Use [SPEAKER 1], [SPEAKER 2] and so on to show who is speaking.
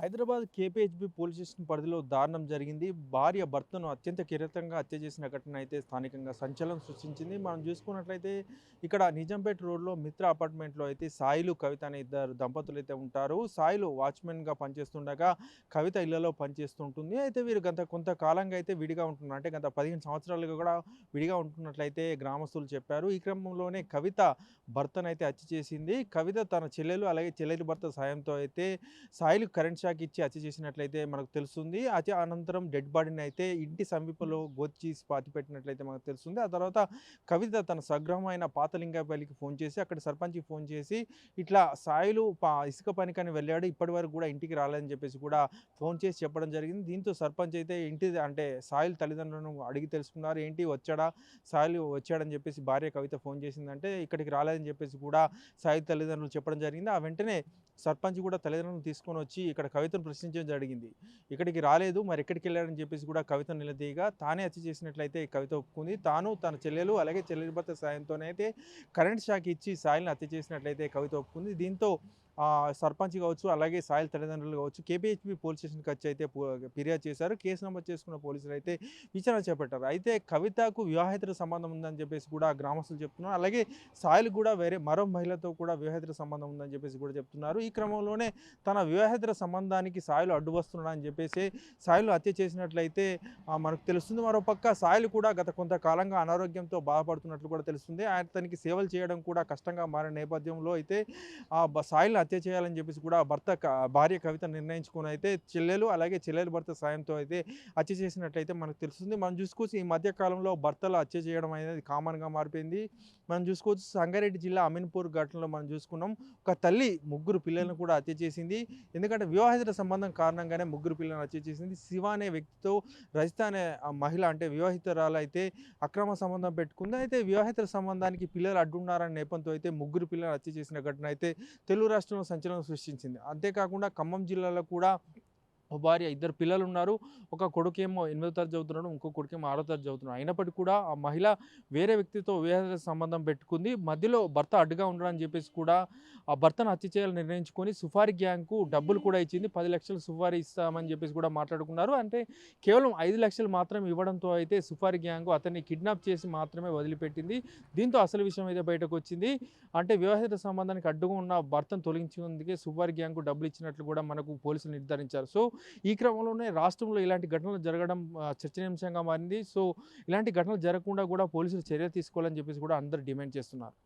[SPEAKER 1] Hyderabad KPHB police station పరిధిలో దారుణం జరిగింది. భార్య భర్తను అత్యంత కిరీతంగా హత్య చేసిన ఘటన అయితే స్థానికంగా సంచలనం సృష్టించింది. మనం చూసుకున్నట్లయితే ఇక్కడ నిజాంపేట రోడ్లో మిత్ర అపార్ట్మెంట్లో అయితే సాయిలు కవిత అనే ఇద్దరు దంపతులు అయితే ఉంటారు. సాయిలు వాచ్మెన్గా పనిచేస్తుండగా కవిత ఇళ్ళలో పనిచేస్తుంటుంది. అయితే వీరు గత కొంతకాలంగా అయితే విడిగా ఉంటున్నారు. అంటే గత పదిహేను సంవత్సరాలుగా కూడా విడిగా ఉంటున్నట్లయితే గ్రామస్తులు చెప్పారు. ఈ క్రమంలోనే కవిత భర్తనైతే హత్య చేసింది. కవిత తన చెల్లెలు అలాగే చెల్లెలి భర్త సాయంతో అయితే సాయిలు కరెంట్ షాక్ ఇచ్చి హత్య చేసినట్లయితే మనకు తెలుస్తుంది. హత్య అనంతరం డెడ్ బాడీని అయితే ఇంటి సమీపంలో గోచి పాతి పెట్టినట్లయితే మనకు తెలుస్తుంది. ఆ తర్వాత కవిత తన సగ్రహమైన పాతలింగపల్లికి ఫోన్ చేసి అక్కడ సర్పంచ్కి ఫోన్ చేసి ఇట్లా సాయిలు పా ఇసుక పనికని వెళ్ళాడు ఇప్పటి వరకు కూడా ఇంటికి రాలేదని చెప్పేసి కూడా ఫోన్ చేసి చెప్పడం జరిగింది. దీంతో సర్పంచ్ అయితే ఇంటి అంటే సాయిల్ తల్లిదండ్రులను అడిగి తెలుసుకున్నారు. ఏంటి వచ్చాడా? సాయిల్ వచ్చాడని చెప్పేసి భార్య కవిత ఫోన్ చేసిందంటే ఇక్కడికి రాలేదని చెప్పేసి కూడా సాయి తల్లిదండ్రులు చెప్పడం జరిగింది. ఆ వెంటనే సర్పంచ్ కూడా తల్లిదండ్రులను తీసుకొని వచ్చి ఇక్కడ కవితను ప్రశ్నించడం జరిగింది. ఇక్కడికి రాలేదు మరి ఎక్కడికి వెళ్ళాడని చెప్పేసి కూడా కవిత నిలదీయగా తానే హత్య చేసినట్లయితే కవిత ఒప్పుకుంది. తాను తన చెల్లెలు అలాగే చెల్లెలి భర్త సాయంతోనైతే కరెంట్ షాక్ ఇచ్చి సాయిల్ని హత్య చేసినట్లయితే కవిత ఒప్పుకుంది. దీంతో సర్పంచ్ కావచ్చు అలాగే సాయిల్ తల్లిదండ్రులు కావచ్చు కేపీహెచ్పి పోలీస్ స్టేషన్కి వచ్చి అయితే ఫిర్యాదు చేశారు. కేసు నమోదు చేసుకున్న పోలీసులు అయితే విచారణ చేపట్టారు. అయితే కవితకు వివాహేతర సంబంధం ఉందని చెప్పేసి కూడా గ్రామస్తులు చెప్తున్నారు. అలాగే సాయిల్ కూడా వేరే మరో మహిళతో కూడా వివాహేతర సంబంధం ఉందని చెప్పేసి కూడా చెప్తున్నారు. ఈ క్రమంలోనే తన వివాహేతర సంబంధం సంబంధానికి సాయిలు అడ్డు వస్తున్నాడని చెప్పేసి సాయిలు హత్య చేసినట్లయితే మనకు తెలుస్తుంది మరోపక్క సాయిలు కూడా గత కొంతకాలంగా అనారోగ్యంతో బాధపడుతున్నట్లు కూడా తెలుస్తుంది. అతనికి సేవలు చేయడం కూడా కష్టంగా మారిన నేపథ్యంలో అయితే ఆ సాయిలు హత్య చేయాలని చెప్పేసి కూడా భర్త భార్య కవిత నిర్ణయించుకుని అయితే చెల్లెలు అలాగే చెల్లెలు భర్త సాయంతో అయితే హత్య చేసినట్లయితే మనకు తెలుస్తుంది. మనం చూసుకోవచ్చు ఈ మధ్య కాలంలో భర్తలు హత్య చేయడం అనేది కామన్గా మారిపోయింది. మనం చూసుకోవచ్చు సంగారెడ్డి జిల్లా అమీన్పూర్ ఘటనలో మనం చూసుకున్నాం. ఒక తల్లి ముగ్గురు పిల్లలను కూడా హత్య చేసింది. ఎందుకంటే వివాహిత సంబంధం కారణంగానే ముగ్గురు పిల్లలను హత్య చేసింది. శివ అనే వ్యక్తితో రజిత అనే మహిళ అంటే వివాహితురాలు అయితే అక్రమ సంబంధం పెట్టుకుంది. అయితే వివాహిత సంబంధానికి పిల్లలు అడ్డున్నారనే నేపంతో అయితే ముగ్గురు పిల్లలు హత్య చేసిన ఘటన అయితే తెలుగు రాష్ట్రంలో సంచలనం సృష్టించింది. అంతేకాకుండా ఖమ్మం జిల్లాలో కూడా భార్య ఇద్దరు పిల్లలు ఉన్నారు ఒక కొడుకేమో ఎనిమిదో తరగతి చదువుతున్నాడు ఇంకో కొడుకేమో ఆరో తరగతి చదువుతున్నాడు. అయినప్పటికీ కూడా ఆ మహిళ వేరే వ్యక్తితో వివాహ సంబంధం పెట్టుకుంది. మధ్యలో భర్త అడ్డుగా ఉండడని చెప్పేసి కూడా ఆ భర్తను హత్య చేయాలని నిర్ణయించుకొని సుఫారీ గ్యాంగ్కు డబ్బులు కూడా ఇచ్చింది. పది లక్షలు సుఫారీ ఇస్తామని చెప్పేసి కూడా మాట్లాడుకున్నారు. అంటే కేవలం ఐదు లక్షలు మాత్రం ఇవ్వడంతో అయితే సుఫారీ గ్యాంగ్ అతన్ని కిడ్నాప్ చేసి మాత్రమే వదిలిపెట్టింది. దీంతో అసలు విషయం అయితే బయటకు వచ్చింది. అంటే వివాహిత సంబంధానికి అడ్డుగా ఉన్న భర్తను తొలగించేందుకే సుఫారీ గ్యాంగ్కు డబ్బులు ఇచ్చినట్లు కూడా మనకు పోలీసులు నిర్ధారించారు. సో ఈ క్రమంలోనే రాష్ట్రంలో ఇలాంటి ఘటనలు జరగడం చర్చనీయాంశంగా మారింది. సో ఇలాంటి ఘటనలు జరగకుండా కూడా పోలీసులు చర్య తీసుకోవాలని చెప్పేసి కూడా అందరు డిమాండ్ చేస్తున్నారు.